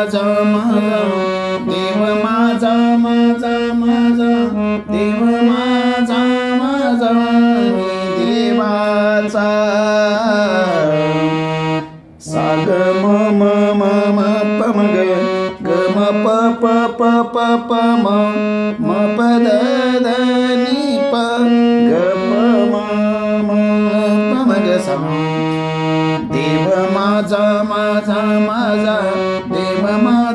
माझा देव माझा माझा माझा देव माझा माझा देवाचा. साग मम मम पमग गम प प प प म म प द द नि प ग प म म पमग सम देव माझा माझा माझा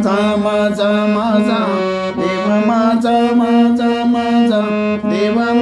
za ma za ma za deva ma za ma za ma za deva ma